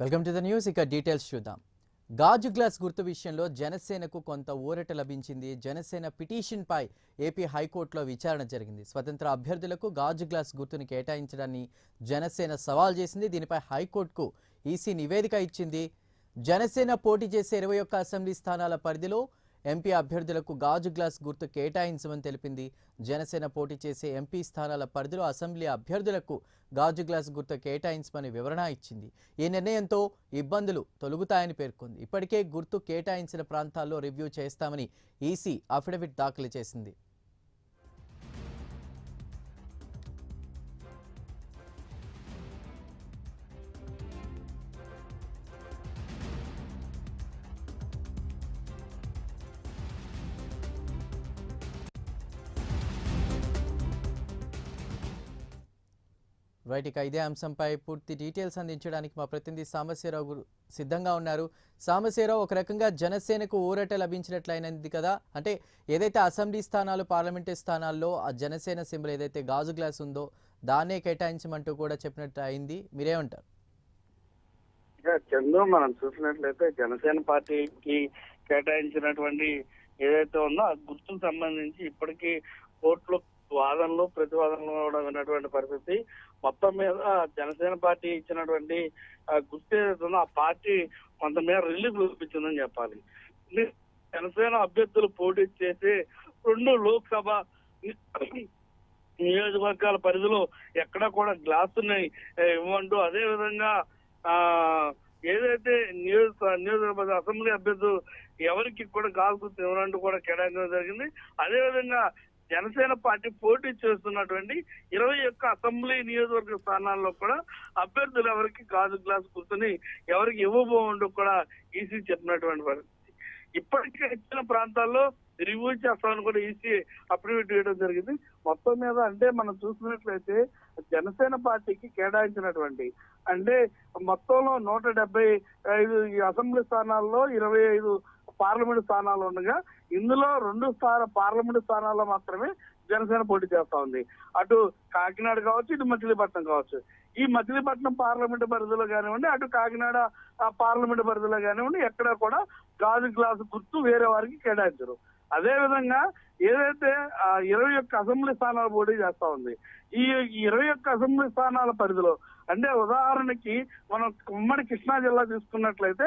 Welcome to the news. ఇక details చూద్దాం. గాజు గ్లాస్ గుర్తు విషయంలో జనసేనకు కొంత ఊరట లభించింది. జనసేన పిటిషన్పై ఏపీ హైకోర్టులో విచారణ జరిగింది. స్వతంత్ర అభ్యర్థులకు గాజు గ్లాస్ గుర్తును కేటాయించడాన్ని జనసేన సవాల్ చేసింది. దీనిపై హైకోర్టుకు ఈసీ నివేదిక ఇచ్చింది. జనసేన పోటీ చేసే ఇరవై ఒక్క అసెంబ్లీ స్థానాల పరిధిలో ఎంపీ అభ్యర్థులకు గాజు గ్లాస్ గుర్తు కేటాయించమని తెలిపింది. జనసేన పోటీ చేసే ఎంపీ స్థానాల పరిధిలో అసెంబ్లీ అభ్యర్థులకు గాజు గ్లాస్ గుర్తు కేటాయించమని వివరణ ఇచ్చింది. ఈ నిర్ణయంతో ఇబ్బందులు తొలగుతాయని పేర్కొంది. ఇప్పటికే గుర్తు కేటాయించిన ప్రాంతాల్లో రివ్యూ చేస్తామని ఈసీ అఫిడవిట్ దాఖలు చేసింది. రైట్ ఇక ఇదే అంశంపై పూర్తి డీటెయిల్స్ అందించడానికి మా ప్రతినిధి సాంబశివరావు గురు- సిద్ధంగా ఉన్నారు. సాంబశివరావు ఒక రకంగా జనసేనకు ఊరట లభించినట్లయినది కదా? అంటే ఏదైతే అసెంబ్లీ స్థానాలు పార్లమెంటరీ స్థానాల్లో ఆ జనసేన సింబల్ ఏదైతే గాజు గ్లాస్ ఉందో దాన్నే కేటాయించమంటూ కూడా చెప్పినట్టు అయింది. మీరేమంటారు? చందు మనం చూసినట్లయితే జనసేన పార్టీకి కేటాయించినటువంటి ఏదైతే ఉందో ఆ గుర్తుకు సంబంధించి ఇప్పటికీ కోర్టులో వాదనలు ప్రతివాదనలు కూడా ఉన్నటువంటి పరిస్థితి. మొత్తం మీద జనసేన పార్టీ ఇచ్చినటువంటి గుర్తు ఏదైతుందో ఆ పార్టీ కొంత మీద రిలీఫ్ చూపించిందని చెప్పాలి. జనసేన అభ్యర్థులు పోటీ చేసి రెండు లోక్సభ నియోజకవర్గాల పరిధిలో ఎక్కడ కూడా గ్లాసుని ఇవ్వండు. అదే విధంగా ఆ ఏదైతే నియోజక నియోజకవర్గ అసెంబ్లీ అభ్యర్థులు ఎవరికి కూడా గాల్కు ఇవ్వనంటూ కూడా కేటాయించడం జరిగింది. అదే విధంగా జనసేన పార్టీ పోటీ చేస్తున్నటువంటి ఇరవై ఒక్క అసెంబ్లీ నియోజకవర్గ స్థానాల్లో కూడా అభ్యర్థులు ఎవరికి గాజు గ్లాస్ కూర్చొని ఎవరికి ఇవ్వబోండు కూడా ఈసీ చెప్పినటువంటి పరిస్థితి. ఇప్పటికే ఇచ్చిన ప్రాంతాల్లో రివ్యూ చేస్తామని కూడా ఈసీ అఫిడవిట్ వేయడం జరిగింది. మొత్తం మీద అంటే మనం చూసినట్లయితే జనసేన పార్టీకి కేటాయించినటువంటి అంటే మొత్తంలో నూట డెబ్బై ఐదు ఈ అసెంబ్లీ స్థానాల్లో ఇరవై ఐదు పార్లమెంట్ స్థానాలు ఉండగా ఇందులో రెండు స్థాన పార్లమెంట్ స్థానాల్లో మాత్రమే జనసేన పోటీ చేస్తా ఉంది. అటు కాకినాడ కావచ్చు ఇటు మచిలీపట్నం కావచ్చు. ఈ మచిలీపట్నం పార్లమెంట్ పరిధిలో కానివ్వండి అటు కాకినాడ పార్లమెంట్ పరిధిలో కానివ్వండి ఎక్కడ కూడా గాజు గ్లాసు గుర్తు వేరే వారికి కేటాయించరు. అదే విధంగా ఏదైతే ఇరవై ఒక్క అసెంబ్లీ స్థానాలు పోటీ చేస్తా ఉంది ఈ ఇరవై ఒక్క అసెంబ్లీ స్థానాల పరిధిలో అంటే ఉదాహరణకి మనం ఉమ్మడి కృష్ణా జిల్లా తీసుకున్నట్లయితే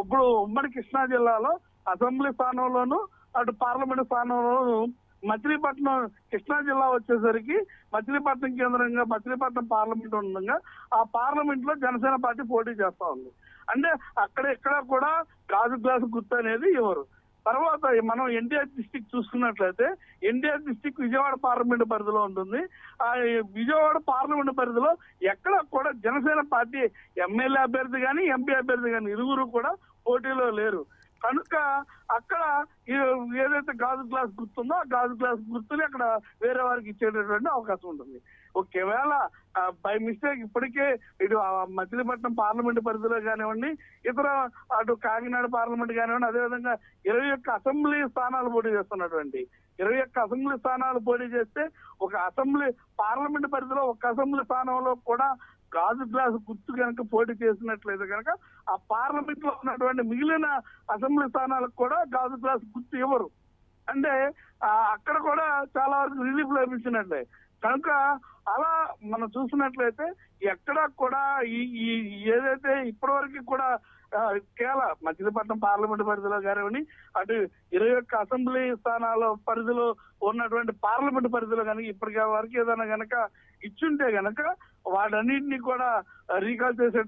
ఇప్పుడు ఉమ్మడి కృష్ణా జిల్లాలో అసెంబ్లీ స్థానంలోను అటు పార్లమెంట్ స్థానంలోను మచిలీపట్నం కృష్ణా జిల్లా వచ్చేసరికి మచిలీపట్నం కేంద్రంగా మచిలీపట్నం పార్లమెంట్ ఉండగా ఆ పార్లమెంట్లో జనసేన పార్టీ పోటీ చేస్తా ఉంది. అంటే అక్కడ ఇక్కడ కూడా గాజు గ్లాసు గుర్తు అనేది ఇవ్వరు తర్వాత మనం ఎన్టీఆర్ డిస్టిక్ చూసుకున్నట్లయితే ఎన్టీఆర్ డిస్టిక్ విజయవాడ పార్లమెంట్ పరిధిలో ఉంటుంది. ఆ విజయవాడ పార్లమెంట్ పరిధిలో ఎక్కడ కూడా జనసేన పార్టీ ఎమ్మెల్యే అభ్యర్థి కానీ ఎంపీ అభ్యర్థి కానీ ఇరువురు కూడా పోటీలో లేరు. కనుక అక్కడ ఈ ఏదైతే గాజు గ్లాస్ గుర్తుందో ఆ గాజు గ్లాస్ గుర్తుని అక్కడ వేరే వారికి ఇచ్చేటటువంటి అవకాశం ఉంటుంది. ఒకవేళ బై మిస్టేక్ ఇప్పటికే ఇటు మచిలీపట్నం పార్లమెంట్ పరిధిలో కానివ్వండి ఇతర అటు కాకినాడ పార్లమెంట్ కానివ్వండి అదేవిధంగా ఇరవై ఒక్క అసెంబ్లీ స్థానాలు పోటీ చేస్తున్నటువంటి ఇరవై ఒక్క అసెంబ్లీ స్థానాలు పోటీ చేస్తే ఒక అసెంబ్లీ పార్లమెంట్ పరిధిలో ఒక అసెంబ్లీ స్థానంలో కూడా గాజు గ్లాస్ గుర్తు కనుక పోటీ చేసినట్లయితే కనుక ఆ పార్లమెంట్లో ఉన్నటువంటి మిగిలిన అసెంబ్లీ స్థానాలకు కూడా గాజు గ్లాస్ గుర్తు ఇవ్వరు. అంటే అక్కడ కూడా చాలా వరకు రిలీఫ్ లభించినట్లే కనుక అలా మనం చూసినట్లయితే ఎక్కడా కూడా ఈ ఈ ఏదైతే ఇప్పటివరకు కూడా కేవల మచిలీపట్నం పార్లమెంట్ పరిధిలో కానివ్వండి అటు ఇరవై ఒక్క అసెంబ్లీ స్థానాల పరిధిలో ఉన్నటువంటి పార్లమెంట్ పరిధిలో కనుక ఇప్పటికే వరకు ఏదైనా గనక ఇచ్చుంటే గనక వాటన్నిటిని కూడా రీకాల్ చేసేటువంటి